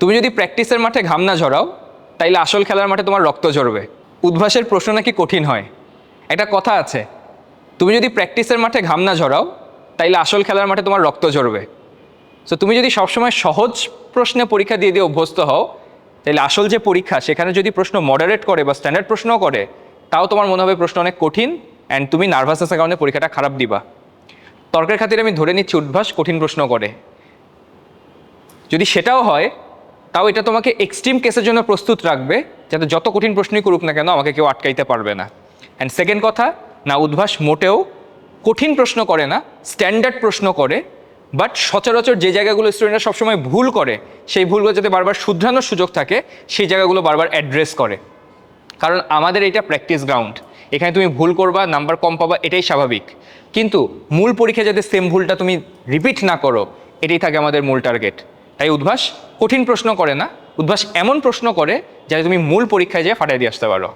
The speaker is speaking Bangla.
তুমি যদি প্র্যাকটিসের মাঠে ঘাম না ঝরাও, তাইলে আসল খেলার মাঠে তোমার রক্ত ঝরবে। উদ্ভাসের প্রশ্ন নাকি কঠিন হয়? একটা কথা আছে, তুমি যদি প্র্যাকটিসের মাঠে ঘাম না ঝরাও, তাইলে আসল খেলার মাঠে তোমার রক্ত ঝরবে। সো তুমি যদি সবসময় সহজ প্রশ্নে পরীক্ষা দিয়ে দিয়ে অভ্যস্ত হও তাহলে আসল যে পরীক্ষা, সেখানে যদি প্রশ্ন মডারেট করে বা স্ট্যান্ডার্ড প্রশ্ন করে, তাও তোমার মনে হবে প্রশ্ন অনেক কঠিন অ্যান্ড তুমি নার্ভাসনেসের কারণে পরীক্ষাটা খারাপ দিবা। তর্কের খাতিরে আমি ধরে নিচ্ছি, উদ্ভাস কঠিন প্রশ্ন করে। যদি সেটাও হয় তাও এটা তোমাকে এক্সট্রিম কেসের জন্য প্রস্তুত রাখবে, যাতে যত কঠিন প্রশ্নই করুক না কেন, আমাকে কেউ আটকাইতে পারবে না। অ্যান্ড সেকেন্ড কথা, না উদ্ভাস মোটেও কঠিন প্রশ্ন করে না স্ট্যান্ডার্ড প্রশ্ন করে বাট সচরাচর যে জায়গাগুলো স্টুডেন্টরা সবসময় ভুল করে, সেই ভুলগুলো যাতে বারবার শুধরানোর সুযোগ থাকে, সেই জায়গাগুলো বারবার অ্যাড্রেস করে। কারণ আমাদের এটা প্র্যাকটিস গ্রাউন্ড এখানে তুমি ভুল করবা নাম্বার কম পাবা, এটাই স্বাভাবিক। কিন্তু মূল পরীক্ষায় যাতে সেম ভুলটা তুমি রিপিট না করো, এটাই থাকে আমাদের মূল টার্গেট তাই উদ্ভাস কঠিন প্রশ্ন করে না। উদ্ভাস এমন প্রশ্ন করে যাতে তুমি মূল পরীক্ষায় যেয়ে ফাটাই দিয়ে আসতে পারো।